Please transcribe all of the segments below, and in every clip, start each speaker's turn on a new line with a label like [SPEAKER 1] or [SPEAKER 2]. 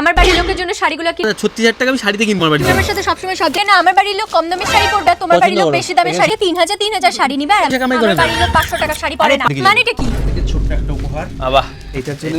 [SPEAKER 1] আমার বাড়ির লোকের জন্য শাড়িগুলো কি
[SPEAKER 2] ছত্রিশ হাজার টাকা আমি শাড়িতে কিনবো আমার বাড়িতে
[SPEAKER 1] আমার সাথে সবসময় সব না আমার বাড়ির লোক কম দামের শাড়ি পরবে তোমার বাড়ির লোক বেশি দামের শাড়ি তিন হাজার তিন হাজার শাড়ি নিবে। আর আমার বাড়ির লোক পাঁচশো টাকা শাড়ি পরে না।
[SPEAKER 2] মানে
[SPEAKER 1] এটা কি?
[SPEAKER 3] ছোট্ট একটা উপহার।
[SPEAKER 2] বাবা এটা জন্য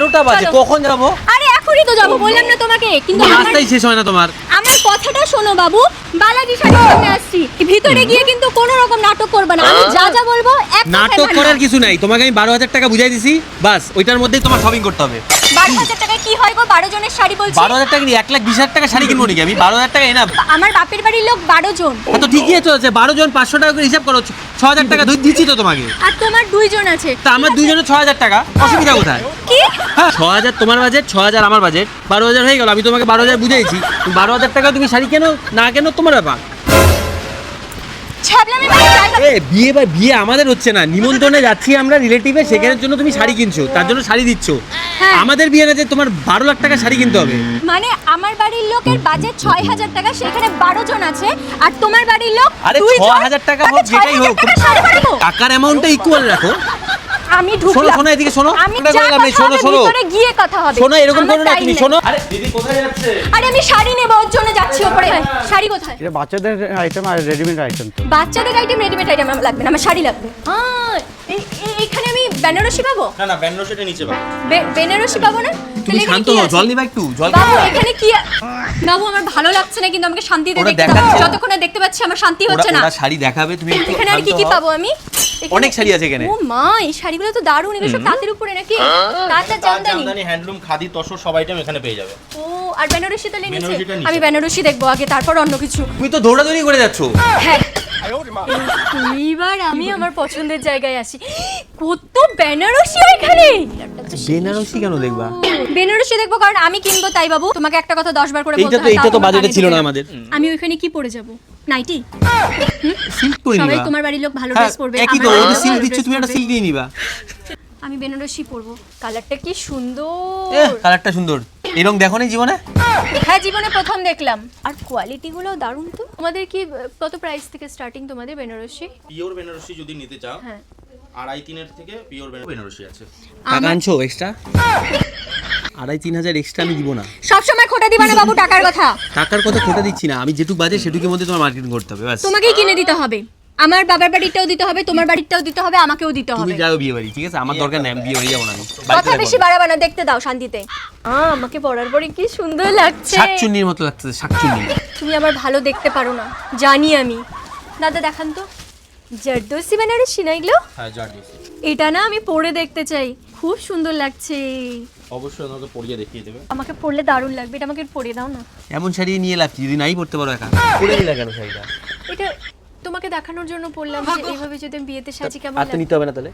[SPEAKER 2] বারোটা বাজে
[SPEAKER 1] চলো।
[SPEAKER 2] কখন যাব?
[SPEAKER 1] আরে এখনই তো যাব বললাম না তোমাকে। কিন্তু আমার
[SPEAKER 2] রাস্তাই শেষ হয় না তোমার।
[SPEAKER 1] আমার কথাটা শোনো বাবু বালাজি শাড়ির সামনে আসছি। ভিতরে গিয়ে কিন্তু কোনো রকম নাটক করবে না। আমি যা যা বলব এক কথায়
[SPEAKER 2] নাটক
[SPEAKER 1] মানবে।
[SPEAKER 2] করার কিছু নাই। তোমাকে আমি বারো হাজার টাকা বুঝাই দিছি বাস ওইটার মধ্যেই তোমার শপিং করতে হবে।
[SPEAKER 1] বারো হাজার টাকায় কি হয় গো? বারো জনের শাড়ি বলছি।
[SPEAKER 2] বারো হাজার টাকা নিয়ে এক লাখ বিশ হাজার টাকা শাড়ি কিনবো নাকি আমি? বারো হাজার টাকা এনা
[SPEAKER 1] আমার বাপের বাড়ির লোক বারো জন।
[SPEAKER 2] তো ঠিকই আছে বারো জন পাঁচশো টাকা করে হিসাব করো ছ হাজার টাকা দিচ্ছি তো তোমাকে।
[SPEAKER 1] আর তোমার দুইজন আছে।
[SPEAKER 2] তা আমার দুইজনের ছ হাজার টাকা অসুবিধা কোথায়?
[SPEAKER 1] কি?
[SPEAKER 2] হ্যাঁ ছ হাজার তোমার বাজেট ছ হাজার আমার বাজেট বারো হাজার হয়ে গেল আমি তোমাকে বারো হাজার বুঝাইছি। বারো হাজার টাকা তুমি শাড়ি কেনো না কেন তোমার ব্যাপার। এ বিয়ে বা বিয়ে আমাদের হচ্ছে না। নিমন্ত্রণে যাচ্ছি আমরা রিলেটিভে সেখানের জন্য তুমি শাড়ি কিনছো তার জন্য শাড়ি দিচ্ছ।
[SPEAKER 1] হ্যাঁ।
[SPEAKER 2] আমাদের বিয়ে না যে তোমার বারো লাখ টাকা শাড়ি কিনতে হবে।
[SPEAKER 1] মানে আমার বাড়ির লোকের বাজেট ছয় হাজার টাকা সেখানে বারো জন আছে আর তোমার বাড়ির লোক
[SPEAKER 2] আরে ছ হাজার টাকা হোক যেটাই হোক? টাকার অ্যামাউন্টটা ইকুয়াল রাখো।
[SPEAKER 1] আমি
[SPEAKER 2] শোনো
[SPEAKER 1] ঢুকলাম।
[SPEAKER 2] শোনো এদিকে শোনো।
[SPEAKER 1] আমি যা কথা
[SPEAKER 2] শোনো শোনো।
[SPEAKER 1] ভিতরে গিয়ে কথা হবে।
[SPEAKER 2] শোনো এরকম করো না তুমি শোনো।
[SPEAKER 3] আরে দিদি কোথায় যাচ্ছে?
[SPEAKER 1] আরে আমি শাড়ি নেব ওর জন্য যাচ্ছি ওপরে। শাড়ি কোথায়?
[SPEAKER 4] এটা বাচ্চাদের আইটেম আর রেডিমেড আইটেম তো।
[SPEAKER 1] বাচ্চাদের আইটেম রেডিমেড আইটেম আমার লাগবে না আমার শাড়ি লাগবে। হ্যাঁ এই- এই- এইখানে আমি বেনারসি পাবো?
[SPEAKER 3] না না বেনারসিটা নিচে পাবো।
[SPEAKER 1] বেনারসি পাবো না?
[SPEAKER 2] তুমি
[SPEAKER 1] এখানে
[SPEAKER 2] শান্ত
[SPEAKER 1] কি
[SPEAKER 2] হও জল নিবা একটু জল
[SPEAKER 1] বাবু এখানে কি বাবু আমার ভালো লাগছে না কিন্তু আমাকে শান্তিতে দেখতে। যতক্ষণ দেখতে পাচ্ছি আমার শান্তি হচ্ছে না।
[SPEAKER 2] ওরা শাড়ি দেখাবে তুমি
[SPEAKER 1] এখানে আর কি কি পাবো আমি?
[SPEAKER 2] অনেক শাড়ি আছে এখানে।
[SPEAKER 1] ও মা এই শাড়িগুলো তো দারুণ এগুলো সব তাঁতের উপরে নাকি? তাঁতের জামদানি?
[SPEAKER 3] জামদানি হ্যান্ডলুম খাদি তসর সব আইটেম এখানে পেয়ে যাবে।
[SPEAKER 1] ও আর বেনারসি তাহলে নিচে। আমি বেনারসি দেখব আগে তারপর অন্য কিছু।
[SPEAKER 2] তুমি তো দৌড়াদৌড়ি করে যাচ্ছ।
[SPEAKER 1] হ্যাঁ। এইবার আমি আমার পছন্দের জায়গায় আসি। কত বেনারসি এখানে?
[SPEAKER 2] বেনারসি কেন দেখবা?
[SPEAKER 1] বেনারসি দেখব কারণ আমি কিনবো তাই বাবু। তোমাকে একটা কথা দশ বার করে বলতে
[SPEAKER 2] তো
[SPEAKER 1] হয়,
[SPEAKER 2] এইটা তো বাজেটে ছিল না আমাদের।
[SPEAKER 1] আমি ওইখানে কি পরে যাব? নাইটি? সবাই তোমার বাড়ির লোক ভালো
[SPEAKER 2] হ্যাঁ
[SPEAKER 1] ড্রেস পরবে
[SPEAKER 2] একই তো ওই সিল্ক দিচ্ছ তুমি একটা। সিল্ক নিয়ে নিবা।
[SPEAKER 1] আমি বেনারসি পরবো। কালারটা কি সুন্দর।
[SPEAKER 2] কালারটা সুন্দর। এরকম দেখো না জীবনে?
[SPEAKER 1] হ্যাঁ জীবনে প্রথম দেখলাম। আর কোয়ালিটি গুলো দারুণ তো। তোমাদের কি কত প্রাইস থেকে স্টার্টিং তোমাদের বেনারসি?
[SPEAKER 3] পিওর বেনারসি যদি নিতে চাও
[SPEAKER 1] হ্যাঁ।
[SPEAKER 3] আড়াই তিনের থেকে পিওর বেনারসি আছে।
[SPEAKER 2] টাকা আনছো এক্সট্রা আড়াই তিন হাজার এক্সট্রা আমি দিব না।
[SPEAKER 1] সব সময় খোটা দিবা না বাবু টাকার কথা।
[SPEAKER 2] টাকার কথা খোটা দিচ্ছি না। আমি যেটুকু বাজে সেটুকুর মধ্যে তোমার মার্কেটিং করতে হবে ব্যাস।
[SPEAKER 1] তোমাকেই কিনে দিতে হবে। আমার বাবার বাড়িটাও দিতে হবে তোমার বাড়িটাও দিতে হবে আমাকেও দিতে হবে।
[SPEAKER 2] তুমি যাও বিয়ে বাড়ি ঠিক আছে? আমার দরকার নেই আমি বিয়ে বাড়ি যাব না
[SPEAKER 1] কথা বেশি বাড়াবা না দেখতে দাও শান্তিতে। আ, আমাকে পড়ার পরে কি সুন্দর লাগছে।
[SPEAKER 2] শাকচুন্নির মতো লাগতেছে শাকচুন্নি।
[SPEAKER 1] তুমি আমার ভালো দেখতে পারো না জানি আমি। দাদা দেখান তো। জারদোসি বেনারসি না এগুলো
[SPEAKER 3] হ্যাঁ জার্ডিসি
[SPEAKER 1] এটা না আমি পরে দেখতে চাই। খুব সুন্দর লাগছে।
[SPEAKER 3] অবশ্যই আমাকে পরিয়ে দেখিয়ে দেবে।
[SPEAKER 1] আমাকে পরলে দারুণ লাগবে এটা আমাকে পরে দাও না।
[SPEAKER 2] এমন শাড়ি নিয়ে লাভ কি? যদি নাই পড়তে পারো একা। পরে নিলা কেন শাড়িটা?
[SPEAKER 1] এটা তোমাকে দেখানোর জন্য পরলাম। যে এইভাবে যদি আমি বিয়েতে সাজি কেমন
[SPEAKER 2] আর তো নিতে হবে না তাহলে?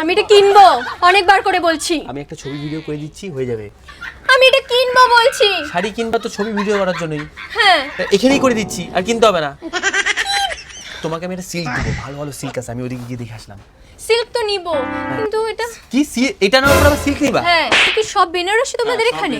[SPEAKER 1] আমি এটা কিনবো অনেকবার করে বলছি।
[SPEAKER 2] আমি একটা ছবি ভিডিও করে দিচ্ছি হয়ে যাবে।
[SPEAKER 1] আমি এটা কিনবো বলছি।
[SPEAKER 2] শাড়ি কিনবা তো ছবি ভিডিও করার জন্যই।
[SPEAKER 1] হ্যাঁ।
[SPEAKER 2] এখানেই করে দিচ্ছি আর কিনতে হবে না। তোমাকে আমি একটা সিল্ক দেবো ভালো ভালো সিল্ক আছে আমি ওদিকে গিয়ে দেখে আসলাম।
[SPEAKER 1] সিল্ক তো নিবো কিন্তু এটা
[SPEAKER 2] কি সি- এটা না আবার সিল্ক নিবা?
[SPEAKER 1] হ্যাঁ কি সব বেনারসি তোমাদের
[SPEAKER 3] সব
[SPEAKER 1] এখানে।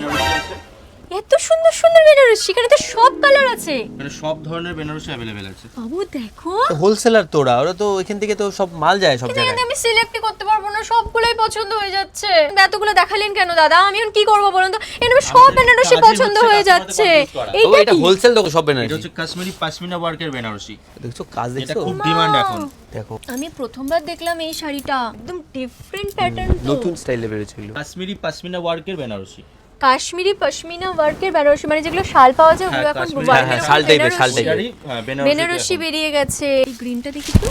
[SPEAKER 1] এত সুন্দর সুন্দর বেনারসি এখানে তো সব কালার আছে।
[SPEAKER 3] এখানে সব ধরনের বেনারসি অ্যাভেলেবেল আছে।
[SPEAKER 1] বাবু দেখো।
[SPEAKER 2] হোলসেলার তোরা ওরা তো এখান থেকে তো সব মাল যায় সব জায়গায়।
[SPEAKER 1] এখানে আমি সিলেক্টই করতে পারব না সবগুলোই পছন্দ হয়ে যাচ্ছে। এতগুলো দেখালেন কেন দাদা? আমি এখন কি করব বলুন তো? এখানে সব বেনারসি পছন্দ হয়ে যাচ্ছে।
[SPEAKER 2] ও
[SPEAKER 1] এইটা
[SPEAKER 2] এটা হোলসেল তো সব
[SPEAKER 3] এটা হচ্ছে কাশ্মীরি পাশমিনা ওয়ার্কের বেনারসি।
[SPEAKER 2] দেখছ কাজ দেখছ?
[SPEAKER 3] এটা খুব ডিমান্ড এখন।
[SPEAKER 2] দেখো।
[SPEAKER 1] আমি প্রথমবার দেখলাম এই শাড়িটা একদম ডিফারেন্ট প্যাটার্ন তো।
[SPEAKER 2] নতুন স্টাইলে বেরোচ্ছে এগুলো।
[SPEAKER 3] কাশ্মীরি পাশমিনা ওয়ার্কের বেনারসি।
[SPEAKER 1] কাশ্মীরি পশমিনা ওয়ার্কের বেনারসি মানে যেগুলো শাল পাওয়া যায় ওগুলো
[SPEAKER 3] হ্যাঁ,
[SPEAKER 1] এখন
[SPEAKER 3] কাশ্মীরি-
[SPEAKER 2] হ্যাঁ, শাল এর, শাল
[SPEAKER 3] হ্যাঁ, বেনারসিতে
[SPEAKER 1] বেনারসি বেরিয়ে গেছে। এই গ্রিনটা দেখি তো।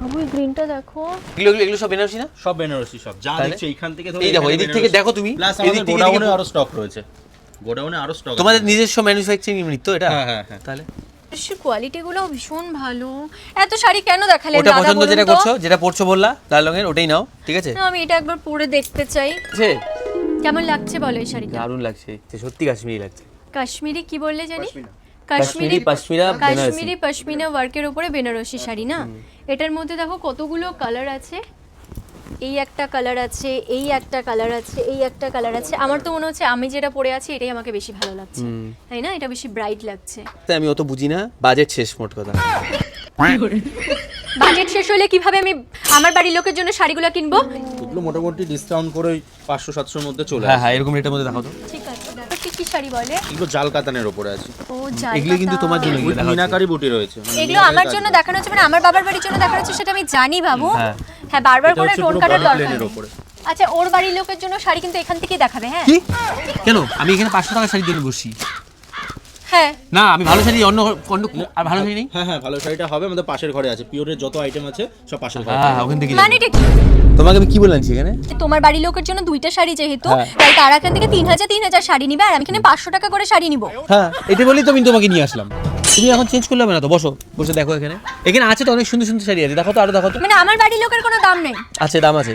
[SPEAKER 1] বাবু এই গ্রিনটা দেখো।
[SPEAKER 2] এগুলো এগুলো- সব বেনারসি না?
[SPEAKER 3] সব বেনারসি সব। যা দেখছ এইখান থেকে
[SPEAKER 2] এই দেখো, এদিক থেকে দেখো তুমি। এদিক থেকে
[SPEAKER 3] গোডাউনে আরও স্টক রয়েছে। গোডাউনে আরও স্টক
[SPEAKER 2] তোমাদের নিজস্ব ম্যানুফ্যাকচারিং ইউনিট তো এটা?
[SPEAKER 3] হ্যাঁ হ্যাঁ হ্যাঁ।
[SPEAKER 2] তাহলে?
[SPEAKER 1] কোয়ালিটি গুলো ভীষণ ভালো। এত শাড়ি কেন দেখালেন
[SPEAKER 2] ওটা পছন্দ যেটা করছ যেটা পড়ছো বললা লাল রঙের ওটাই নাও ঠিক আছে?
[SPEAKER 1] না, আমি এটা একবার পরে দেখতে চাই। কেমন লাগছে বলো এই শাড়িটা?
[SPEAKER 2] দারুণ লাগছে। সত্যি কাশ্মীরি লাগছে।
[SPEAKER 1] কাশ্মীরি কি বললে জানি?
[SPEAKER 2] কাশ্মীরি পশমিনা
[SPEAKER 1] কাশ্মীরি পশমিনা ওয়ার্কের উপরে বেনারসি শাড়ি না? এটার মধ্যে দেখো কতগুলো কালার আছে। এই একটা কালার আছে এই একটা কালার আছে এই একটা কালার আছে। আমার তো মনে হচ্ছে আমি যেটা পরে আছি এটাই আমাকে বেশি ভালো লাগছে। তাই না? এটা বেশি ব্রাইট লাগছে।
[SPEAKER 2] তাই আমি অত বুঝি না। বাজেট শেষ মোট কথা।
[SPEAKER 1] বাজেট শেষ হলে কীভাবে আমি আমার বাড়ির লোকের জন্য শাড়িগুলো কিনবো?
[SPEAKER 3] এগুলো মোটামুটি ডিসকাউন্ট করে ওই পাঁচশো সাতশোর মধ্যে চলে
[SPEAKER 2] হ্যাঁ হ্যাঁ এরকম রেটের মধ্যে দেখাও তো।
[SPEAKER 1] ঠিক আছে কি কি শাড়ি বলে?
[SPEAKER 3] এগুলো জাল কাতানের ওপরে আছে।
[SPEAKER 1] ও জাল
[SPEAKER 2] এগুলো কিন্তু তোমার জন্য
[SPEAKER 3] মিনাকারি বুটি রয়েছে। মানে
[SPEAKER 1] এগুলো আমার জন্য দেখানো হচ্ছে মানে আমার বাবার বাড়ির জন্য দেখানো হচ্ছে সেটা আমি জানি বাবু।
[SPEAKER 2] হ্যাঁ।
[SPEAKER 1] হ্যাঁ বারবার করে টোন কাটার দরকার। আচ্ছা ওর বাড়ির লোকের জন্য শাড়ি কিন্তু এখান থেকেই দেখাবে হ্যাঁ?
[SPEAKER 2] কি? কেন? আমি এখানে পাঁচশো টাকা শাড়ি জন্য বসছি
[SPEAKER 1] হ্যাঁ।
[SPEAKER 2] না আমি ভালো শাড়ি অন্য অন্য আর ভালো শাড়ি নেই?
[SPEAKER 3] হ্যাঁ হ্যাঁ ভালো শাড়িটা হবে আমাদের পাশের ঘরে আছে পিওরের যত আইটেম আছে সব পাশের ঘরে।
[SPEAKER 2] হ্যাঁ ওখান থেকে
[SPEAKER 1] মানে এটা কি?
[SPEAKER 2] তোমাকে আমি কি বললাম সেখানে
[SPEAKER 1] তোমার বাড়ির লোকের জন্য দুইটা শাড়ি যেহেতু
[SPEAKER 2] হ্যাঁ।
[SPEAKER 1] তাই তারা এখান থেকে তিন হাজার তিন হাজার শাড়ি নিবে আর আমি এখানে পাঁচশো টাকা করে শাড়ি নিবো।
[SPEAKER 2] হ্যাঁ এটা বলেই তো আমি তোমাকে নিয়ে আসলাম। তুমি এখন চেঞ্জ করলে না তো? বসো বসে দেখো এখানে। এখানে আছে তো অনেক সুন্দর সুন্দর শাড়ি আছে দেখো তো আরও দেখো তো।
[SPEAKER 1] মানে আমার বাড়ির লোকের কোনো দাম নেই।
[SPEAKER 2] আছে দাম আছে।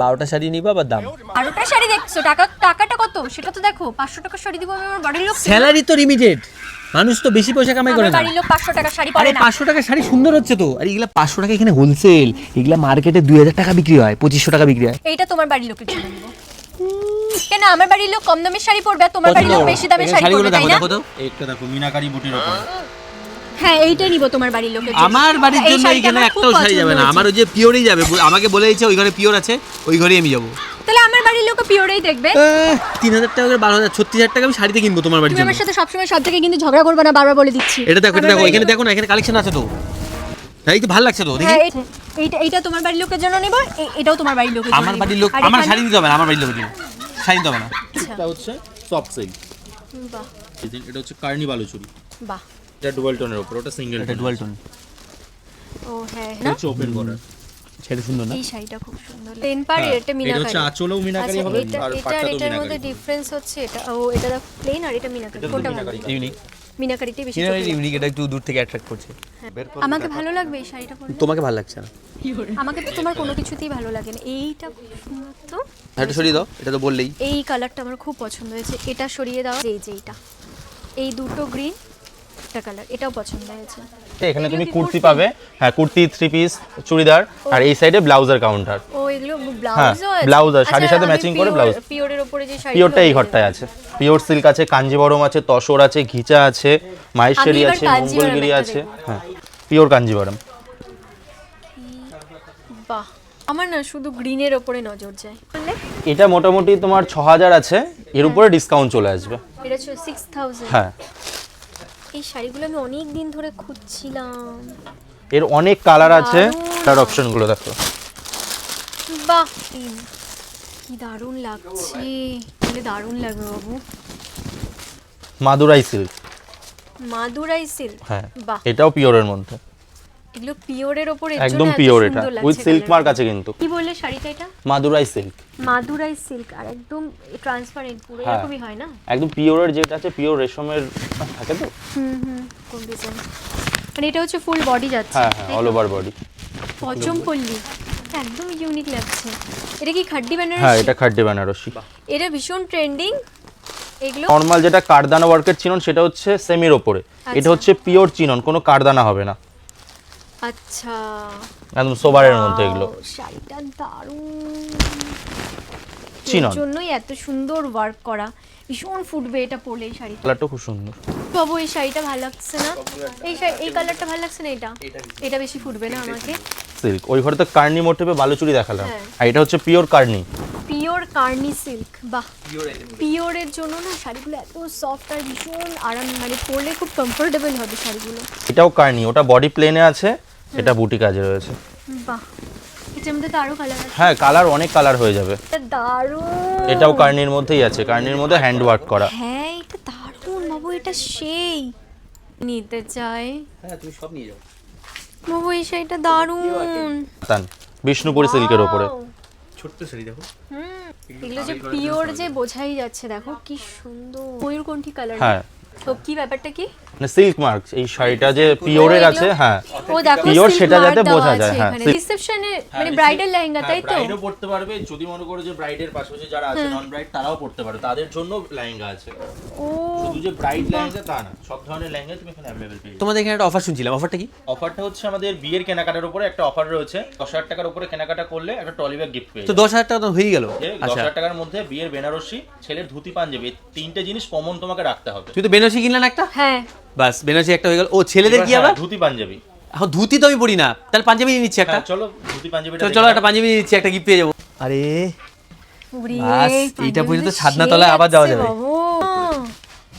[SPEAKER 2] বারোটা শাড়ি নিবা বা দাম।
[SPEAKER 1] আর ওটা শাড়ি দেখছ টাকা টাকাটা কত? সেটা তো দেখো পাঁচশো টাকা শাড়ি দিব আমি আমার বাড়ির লোক
[SPEAKER 2] স্যালারি তো লিমিটেড মানুষ তো বেশি পয়সা কামাই করে না।
[SPEAKER 1] বাড়ির লোক পাঁচশো টাকা শাড়ি
[SPEAKER 2] আরে
[SPEAKER 1] না।
[SPEAKER 2] পাঁচশো টাকা শাড়ি সুন্দর হচ্ছে তো। আর এগুলা পাঁচশো টাকা এখানে হোলসেল এগুলা মার্কেটে দুই হাজার টাকা বিক্রি হয় পঁচিশশো টাকা বিক্রি হয়।
[SPEAKER 1] এইটা তোমার বাড়ির লোকের জন্য নিবো। কেন আমার বাড়ির লোক কম দামের শাড়ি পরবে? আর তোমার বাড়ির লোক বেশি দামের শাড়ি পরবে তাই না?
[SPEAKER 3] একটা দেখো মিনাকারি বুটির ওপরে।
[SPEAKER 1] হ্যাঁ এইটাই নিবো তোমার বাড়ির লোকের জন্য।
[SPEAKER 2] আমার বাড়ির জন্য এখানে একটাও শাড়ি যাবে না। আমার ওই যে পিওরই যাবে। আমাকে বলে দিয়েছে ওই ঘরে পিওর আছে ওই ঘরেই আমি যাব।
[SPEAKER 1] লোক পিওরেই দেখবে।
[SPEAKER 2] তিন হাজার টাকা করে বারো হাজার ছত্রিশ হাজার টাকা আমি শাড়িতে কিনবো তোমার বাড়ির
[SPEAKER 1] তুমি আমার সাথে সবসময় সব জায়গায় কিন্তু ঝগড়া করবে না বারবার বলে দিচ্ছি।
[SPEAKER 2] এটা দেখো এটা দেখো এখানে দেখো না এখানে কালেকশন আছে তো। হ্যাঁ, এই তো ভালো লাগছে তো দেখি।
[SPEAKER 1] হ্যাঁ এইটা এইটা তোমার বাড়ির লোকের জন্য নেব এটাও তোমার বাড়ির লোকের জন্য
[SPEAKER 2] আমার বাড়ির লোক আমার শাড়ি দিতে হবে না আমার বাড়ির লোকের জন্য। শাড়ি দিতে হবে না।
[SPEAKER 1] আচ্ছা,
[SPEAKER 3] এটা হচ্ছে সফট সিল্ক
[SPEAKER 1] বাহ।
[SPEAKER 3] এটা হচ্ছে কার্নি বালুচুরি
[SPEAKER 1] বাহ।
[SPEAKER 3] এটা ডুয়াল টোনের ওপর ওটা সিঙ্গেল
[SPEAKER 2] এটা ডুয়াল টোন
[SPEAKER 1] ও হ্যাঁ
[SPEAKER 3] এটা ওপেন করার
[SPEAKER 2] সেটা সুন্দর না?
[SPEAKER 1] এই শাড়িটা খুব সুন্দর পেন পার
[SPEAKER 3] হ্যাঁ,
[SPEAKER 1] এটা
[SPEAKER 3] এটা হচ্ছে আঁচলেও মিনাকারি
[SPEAKER 1] আচ্ছা,
[SPEAKER 3] হবে।
[SPEAKER 1] এটা
[SPEAKER 3] আর
[SPEAKER 1] এটা আর
[SPEAKER 3] পাটটাতেও
[SPEAKER 1] এটার মধ্যে ডিফারেন্স হচ্ছে এটা? ও এটা দেখো প্লেন আর এটা মিনাকারি। কোনটা ভালো?
[SPEAKER 3] মিনাকারি।
[SPEAKER 2] ইউনিক।
[SPEAKER 1] মিনাকারিটাই বেশি লাগে।
[SPEAKER 2] ইউনিক এটা একটু দূর থেকে অ্যাট্রাক্ট করছে।
[SPEAKER 1] আমাকে ভালো লাগবে এই শাড়িটা পরলে?
[SPEAKER 2] তোমাকে ভালো লাগছে না?
[SPEAKER 1] আমাকে তো তোমার কোনো কিছুতেই ভালো লাগে না। এইটা খুব সুন্দর তো
[SPEAKER 2] এটা সরিয়ে দাও এটা তো বললেই।
[SPEAKER 1] এই কালারটা আমার খুব পছন্দ হয়েছে। এটা সরিয়ে দাও। এই যে এইটা। এই দুটো গ্রিন একটা কালার এটাও পছন্দ হয়েছে।
[SPEAKER 5] এখানে তুমি কুর্তি? পাবে হ্যাঁ কুর্তি থ্রি পিস চুড়িদার আর এই সাইডে ব্লাউজের কাউন্টার
[SPEAKER 1] ও এগুলো
[SPEAKER 5] হ্যাঁ,
[SPEAKER 1] ব্লাউজও আছে?
[SPEAKER 5] blouse আছে, শাড়ির সাথে matching করে blouse।
[SPEAKER 1] পিওরের উপরে যে শাড়ি
[SPEAKER 5] পিওরটা এই ঘরটায় আছে। পিওর সিল্ক আছে কাঞ্জিবরম আছে তসর আছে ঘিচা আছে মাহেশ্বরী আছে মঙ্গলগিরি আছে হ্যাঁ পিওর কাঞ্জিবরম
[SPEAKER 1] বাহ আমার না শুধু গ্রিনের ওপরে নজর যায়।
[SPEAKER 5] এটা মোটামুটি তোমার ছ হাজার আছে এর উপরে ডিসকাউন্ট চলে আসবে।
[SPEAKER 1] এটা সিক্স থাউজেন্ড
[SPEAKER 5] হ্যাঁ।
[SPEAKER 1] এই শাড়িগুলো আমি অনেক দিন ধরে খুঁজছিলাম।
[SPEAKER 5] এর অনেক কালার আছে। তার অপশনগুলো দেখো।
[SPEAKER 1] বাহ কি দারুণ লাগছে। তাহলে দারুণ লাগবে বাবু।
[SPEAKER 5] মাদুরাই সিল্ক
[SPEAKER 1] মাদুরাই সিল্ক
[SPEAKER 5] হ্যাঁ।
[SPEAKER 1] বাহ।
[SPEAKER 5] এটাও পিওরের মধ্যে।
[SPEAKER 1] এগুলো পিওরের ওপরে
[SPEAKER 5] একদম পিওর এটা উইথ সিল্ক মার্ক আছে কিন্তু।
[SPEAKER 1] কি বললে শাড়িটা এটা?
[SPEAKER 5] মাদুরাই সিল্ক
[SPEAKER 1] মাদুরাই সিল্ক আর একদম ট্রান্সপারেন্ট পুরো
[SPEAKER 5] হ্যাঁ।
[SPEAKER 1] এরকমই হয় না?
[SPEAKER 5] একদম পিওরের যেটা আছে পিওর রেশমের থাকে তো?
[SPEAKER 1] হুম হুম কোন ডিজাইন মানে এটা হচ্ছে ফুল বডি যাচ্ছে।
[SPEAKER 5] হ্যাঁ হ্যাঁ অল ওভার বডি
[SPEAKER 1] পচম পল্লি। একদম ইউনিক লাগছে। এটা কি খাড্ডি
[SPEAKER 5] হ্যাঁ এটা খাড্ডি বেনারসি।
[SPEAKER 1] এটা ভীষণ ট্রেন্ডিং এগুলো
[SPEAKER 5] নর্মাল যেটা কারদানা ওয়ার্কের চিনন সেটা হচ্ছে সেমির ওপরে। এটা
[SPEAKER 1] আচ্ছা।
[SPEAKER 5] হচ্ছে পিওর চিনন কোনো কারদানা হবে না।
[SPEAKER 1] আচ্ছা।
[SPEAKER 5] একদম সোবারের মধ্যে এগুলো।
[SPEAKER 1] শাড়িটা দারুণ।
[SPEAKER 5] চিনন
[SPEAKER 1] এর জন্যই এত সুন্দর ওয়ার্ক করা। ভীষণ ফুটবে এটা পরলে এই শাড়িটা।
[SPEAKER 5] কালারটা খুব সুন্দর।
[SPEAKER 1] বাবু এই শাড়িটা ভালো লাগছে না। এই শাড়ি এই কালারটা ভালো লাগছে না এটা? এটা বেশি ফুটবে। না আমাকে?
[SPEAKER 5] সিল্ক ওই ঘরে তো কার্নি মোটিভে বালুচুরি দেখালাম।
[SPEAKER 1] হ্যাঁ।
[SPEAKER 5] আর এটা হচ্ছে পিওর কার্নি।
[SPEAKER 1] পিওর কার্নি সিল্ক বাহ। পিওরের জন্য। না শাড়িগুলো এত সফট আর ভীষণ আরাম মানে পরলে খুব কমফোর্টেবল হবে শাড়িগুলো।
[SPEAKER 5] এটাও কার্নি। ওটা বডি প্লেনে আছে। এটা বুটি কাজে রয়েছে।
[SPEAKER 1] বাহ এটার মধ্যে তো আরও কালার আছে।
[SPEAKER 5] হ্যাঁ কালার অনেক কালার হয়ে যাবে।
[SPEAKER 1] এটা দারুণ।
[SPEAKER 5] এটাও কার্নির মধ্যেই আছে কার্নির মধ্যে হ্যান্ড ওয়ার্ক করা।
[SPEAKER 1] হ্যাঁ এটা দারুণ বাবু এটা সেই। নিতে চাই।
[SPEAKER 2] হ্যাঁ তুমি সব নিয়ে যাও।
[SPEAKER 1] বাবু এই শাড়িটা দারুণ।
[SPEAKER 5] তান বিষ্ণুপুরি সিল্কের ওপরে।
[SPEAKER 2] ছোট্ট শাড়ি দেখো।
[SPEAKER 1] হুম, এগুলো যে পিওর যে বোঝাই যাচ্ছে দেখো কি সুন্দর। ময়ূরকণ্ঠী কালার
[SPEAKER 5] হ্যাঁ
[SPEAKER 1] তো কি ব্যাপারটা কি?
[SPEAKER 5] মানে সিল্ক মার্ক এই শাড়িটা যে পিওরের আছে হ্যাঁ।
[SPEAKER 1] ও দেখো
[SPEAKER 5] পিওর সেটা যাতে বোঝা যায়, হ্যাঁ।
[SPEAKER 1] রিসেপশনে মানে ব্রাইডাল লেহেঙ্গা তাই তো?
[SPEAKER 3] ব্রাইডও পড়তে পারবে যদি মনে করো যে ব্রাইডের পাশাপাশি যারা আছে নন ব্রাইড তারাও পড়তে পারে তাদের জন্য লেহেঙ্গা আছে।
[SPEAKER 1] ও
[SPEAKER 3] শুধু যে ব্রাইড লেহেঙ্গা তা না সব ধরনের লেহেঙ্গা তুমি এখানে অ্যাভেলেবেল পেয়ে যাবে।
[SPEAKER 2] তোমাদের এখানে একটা অফার শুনছিলাম অফারটা কি?
[SPEAKER 3] অফারটা হচ্ছে আমাদের বিয়ের কেনাকাটার উপরে একটা অফার রয়েছে। দশ হাজার টাকার উপরে কেনাকাটা করলে একটা টলি ব্যাগ গিফট পেয়ে
[SPEAKER 2] তো দশ হাজার টাকা তো হয়ে গেল।
[SPEAKER 3] যে দশ
[SPEAKER 2] আচ্ছা
[SPEAKER 3] হাজার টাকার মধ্যে বিয়ের বেনারসি ছেলের ধুতি পাঞ্জাবি তিনটে জিনিস কমন তোমাকে রাখতে হবে।
[SPEAKER 2] তুই তো বেনারসি কিনলেন একটা?
[SPEAKER 1] হ্যাঁ।
[SPEAKER 2] বাস বেনারসি একটা হয়ে গেল। ও ছেলেদের কি আবার?
[SPEAKER 3] হ্যাঁ, ধুতি পাঞ্জাবি।
[SPEAKER 2] এখন ধুতি তো আমি পরি না। তাহলে পাঞ্জাবি নিয়ে নিচ্ছি একটা।
[SPEAKER 3] হ্যাঁ, চলো ধুতি পাঞ্জাবিটা
[SPEAKER 2] চলো চলো একটা পাঞ্জাবি নিয়ে নিচ্ছি একটা গিফট পেয়ে যাব। আরে বাস, এইটা পর্যন্ত
[SPEAKER 1] সেই
[SPEAKER 2] তলায় আবার যাওয়া যাবে।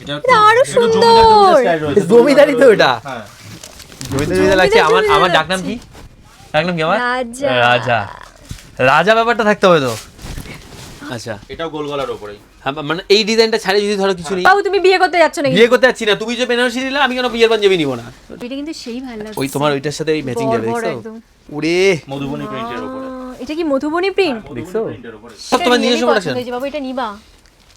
[SPEAKER 1] বাবু।
[SPEAKER 3] এটা
[SPEAKER 1] এটা
[SPEAKER 3] আরও
[SPEAKER 1] সুন্দর।
[SPEAKER 3] জমিদার style রয়েছে।
[SPEAKER 2] জমিদারি তো এটা।
[SPEAKER 3] হ্যাঁ।
[SPEAKER 2] জমিদারি লাগছে। আমার আমার ডাক কি? ডাক কি আমার?
[SPEAKER 1] রাজা।
[SPEAKER 2] রাজা। রাজা ব্যাপারটা থাকতে হবে তো। আচ্ছা।
[SPEAKER 3] এটাও গোল গলার উপরেই
[SPEAKER 2] হ্যাঁ, মানে এই ডিজাইনটা ছাড়ে যদি ধরো কিছু নেই।
[SPEAKER 1] তুমি বিয়ে করতে যাচ্ছ নাকি?
[SPEAKER 2] বিয়ে করতে যাচ্ছি না। তুমি যে বেনারসি নিলে আমি কেন বিয়ের পাঞ্জাবি নিব না?
[SPEAKER 1] এটা কিন্তু সেই ভালো লাগছে।
[SPEAKER 2] ওই তোমার ওইটার সাথে ওই ম্যাচিং যাবে দেখছ? ওরে।
[SPEAKER 3] মধুবনী প্রিন্টের উপরে
[SPEAKER 1] এটা কি মধুবনী প্রিন্ট
[SPEAKER 2] দেখছ? সব তোমার নিজস্ব প্রোডাকশন
[SPEAKER 1] হয়েছে। এটা নিবা।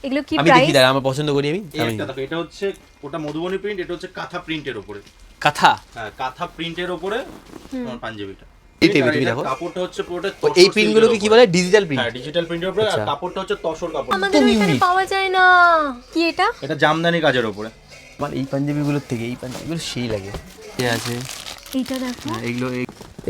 [SPEAKER 1] এগুলো কি
[SPEAKER 2] আমি দেখি দাঁড়া আমার পছন্দ করি আমি।
[SPEAKER 3] একটা দেখো এটা হচ্ছে ওটা মধুবনী প্রিন্ট এটা হচ্ছে কাঁথা প্রিন্টের উপরে।
[SPEAKER 2] কাঁথা?
[SPEAKER 3] হ্যাঁ কাঁথা প্রিন্টের উপরে তোমার পাঞ্জাবিটা।
[SPEAKER 2] এই।
[SPEAKER 3] কাপড়টা হচ্ছে
[SPEAKER 2] গুলো কি বলে? ডিজিটাল
[SPEAKER 3] হ্যাঁ ডিজিটাল প্রিন্টের উপরে আর। কাপড়টা হচ্ছে তসর কাপড়
[SPEAKER 1] আমাদের এখানে পাওয়া যায় না। কি এটা?
[SPEAKER 3] এটা জামদানি কাজের উপরে।
[SPEAKER 2] আমার এই পাঞ্জাবি গুলোর থেকে এই পাঞ্জাবিগুলো সেই লাগে। এ আছে।
[SPEAKER 1] এইটা দেখো।
[SPEAKER 2] হ্যাঁ,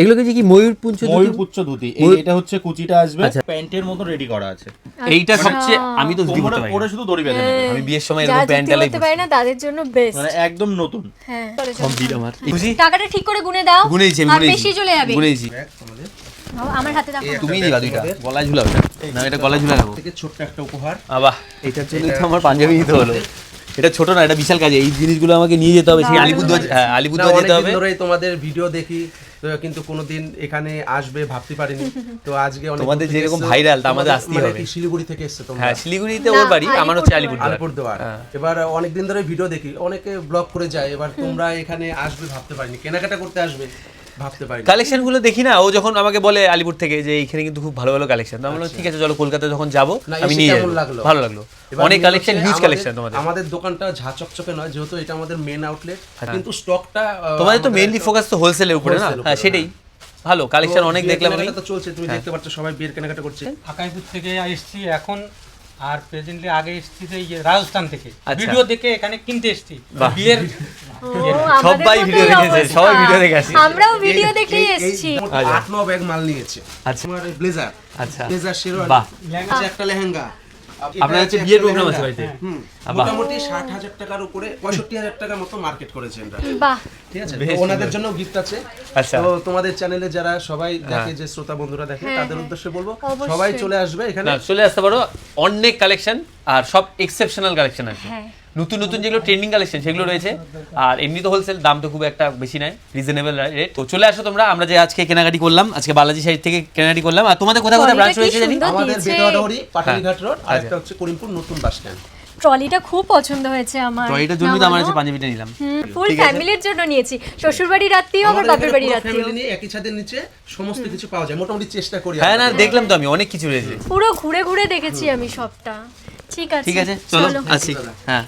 [SPEAKER 2] এগুলো যে কি ময়ূর পুঞ্চ
[SPEAKER 3] ময়ূরপুচ্ছ ধুতি। এটা হচ্ছে কুচিটা আসবে
[SPEAKER 2] আচ্ছা।
[SPEAKER 3] প্যান্টের মতো রেডি করা আছে।
[SPEAKER 2] এইটা সবচেয়ে আমি তো ধুতি
[SPEAKER 3] কোমরে
[SPEAKER 2] পারি
[SPEAKER 3] পরে শুধু দড়ি বেঁধে নেবে।
[SPEAKER 2] আমি বিয়ের সময় এরকম প্যান্ট
[SPEAKER 1] ধুতি
[SPEAKER 2] আলাই
[SPEAKER 1] করতে পারে না তাদের জন্য বেস্ট
[SPEAKER 3] মানে একদম নতুন।
[SPEAKER 1] হ্যাঁ।
[SPEAKER 2] কমপ্লিট আমার। খুশি?
[SPEAKER 1] টাকাটা ঠিক করে গুনে দাও
[SPEAKER 2] গুনেছি আমি
[SPEAKER 1] আর
[SPEAKER 2] গুনেছি
[SPEAKER 1] বেশি চলে যাবে।
[SPEAKER 2] গুনেছি
[SPEAKER 1] আমার হাতে দেখো।
[SPEAKER 2] তুমি নিবা দুইটা। গলায় ঝুলাও না এটা গলায় ঝুলা
[SPEAKER 3] থেকে ছোট্ট একটা উপহার।
[SPEAKER 2] আবাহ এটার জন্য তো আমার পাঞ্জাবি নিতে হলো। এটা ছোট না এটা বিশাল কাজ। এই জিনিসগুলো আমাকে নিয়ে যেতে হবে সেই আলিপুরদুয়ার হ্যাঁ আলিপুরদুয়ার যেতে হবে।
[SPEAKER 6] ধরেই তোমাদের ভিডিও দেখি কিন্তু কোনোদিন এখানে আসবে ভাবতে পারিনি। তো আজকে অনেক
[SPEAKER 2] তোমাদের যেরকম viral, তা আমাদের আসতেই
[SPEAKER 6] মানে
[SPEAKER 2] হবে।
[SPEAKER 6] শিলিগুড়ি থেকে এসছো তোমরা?
[SPEAKER 2] হ্যাঁ শিলিগুড়িতে ওর বাড়ি আমার হচ্ছে আলিপুরদুয়ার।
[SPEAKER 6] আলিপুরদুয়ার।
[SPEAKER 2] হ্যাঁ।
[SPEAKER 6] এবার অনেকদিন ধরে ভিডিও দেখি অনেকে ব্লগ করে যায় এবার তোমরা এখানে আসবে ভাবতে পারিনি কেনাকাটা করতে আসবে। ভাবতে পারিনি।
[SPEAKER 2] কালেকশনগুলো দেখি না ও যখন আমাকে বলে আলিপুর থেকে যে এইখানে কিন্তু খুব ভালো ভালো কালেকশন তো আমি বললাম ঠিক আছে চলো কলকাতা যখন যাব আমি নিয়ে
[SPEAKER 6] লাগল?
[SPEAKER 2] ভালো লাগল। অনেক কালেকশন হিউজ কালেকশন তোমাদের।
[SPEAKER 6] আমাদের দোকানটা ঝা চকচকে নয় যেহেতু এটা আমাদের মেন আউটলেট কিন্তু স্টকটা
[SPEAKER 2] তোমাদের তো মেইনলি ফোকাস তো হোলসেলের উপরে না? হ্যাঁ সেটাই। ভালো কালেকশন অনেক দেখলাম আমি।
[SPEAKER 6] তো চলছে তুমি দেখতে পাচ্ছ সবাই বিয়ের কেনাকাটা করছে।
[SPEAKER 7] আকাইপুর থেকে এসেছি এখন আর প্রেজেন্টলি আগে এসেছি যে ইয়ে রাজস্থান থেকে।
[SPEAKER 2] আচ্ছা।
[SPEAKER 7] ভিডিও দেখে এখানে কিনতে এসেছি। বিয়ের
[SPEAKER 2] সবাই ভিডিও দেখেছে, সবাই ভিডিও দেখে আসছে।
[SPEAKER 1] আমরাও ভিডিও
[SPEAKER 6] এই- এই- এই
[SPEAKER 1] এসেছি।
[SPEAKER 6] মোট
[SPEAKER 2] আচ্ছা।
[SPEAKER 6] আট ন ব্যাগ মাল নিয়েছে।
[SPEAKER 2] আচ্ছা।
[SPEAKER 6] আমার ব্লেজার।
[SPEAKER 2] আচ্ছা।
[SPEAKER 6] ব্লেজার শেরওয়ানি। একটা লেহেঙ্গা।
[SPEAKER 2] আপনার হচ্ছে বিয়ের প্রোগ্রাম আছে বাড়িতে।
[SPEAKER 6] মোটামুটি ষাট হাজার টাকার উপরে পঁয়ষট্টি হাজার টাকার মতো মার্কেট করেছে এরা ঠিক আছে? ওনাদের জন্য গিফট আছে।
[SPEAKER 2] আচ্ছা।
[SPEAKER 6] তো তোমাদের চ্যানেলে যারা সবাই দেখে যে শ্রোতা বন্ধুরা দেখে তাদের উদ্দেশ্যে বলব সবাই চলে আসবে এখানে।
[SPEAKER 2] চলে আসতে পারো। অনেক কালেকশন আর সব এক্সেপশনাল কালেকশন আছে
[SPEAKER 1] হ্যাঁ।
[SPEAKER 2] নতুন নতুন যেগুলো ট্রেন্ডিং কালেকশন সেগুলো রয়েছে। আর এমনি তো হোলসেল দাম তো খুব একটা বেশি নয় রিজনেবল রেট তো চলে আসো তোমরা আমরা যে আজকে কেনাকাটি করলাম আজকে বালাজি সাইড থেকে কেনাকাটি করলাম। আর তোমাদের কোথায় কোথায় ব্রাঞ্চ রয়েছে জানি?
[SPEAKER 6] আমাদের
[SPEAKER 1] দিয়েছে।
[SPEAKER 6] পাটালিঘাট রোড আর। একটা হচ্ছে করিমপুর নতুন বাস স্ট্যান্ড
[SPEAKER 1] ট্রলিটা খুব পছন্দ হয়েছে আমার।
[SPEAKER 2] তো আমার কাছে পাঞ্জাবিটা নিলাম।
[SPEAKER 1] ফুল ফ্যামিলির জন্য নিয়েছি। শ্বশুর বাড়ি রাত্রিও আবার বাপের বাড়ি রাত্রিও
[SPEAKER 6] ফ্যামিলি নিয়ে একই ছাদের নিচে সমস্ত কিছু পাওয়া যায়। মোটামুটি চেষ্টা করি
[SPEAKER 2] হ্যাঁ না দেখলাম তো আমি অনেক কিছু রয়েছে।
[SPEAKER 1] পুরো ঘুরে ঘুরে দেখেছি আমি সবটা। ঠিক আছে।
[SPEAKER 2] ঠিক আছে চলো। আসি। হ্যাঁ।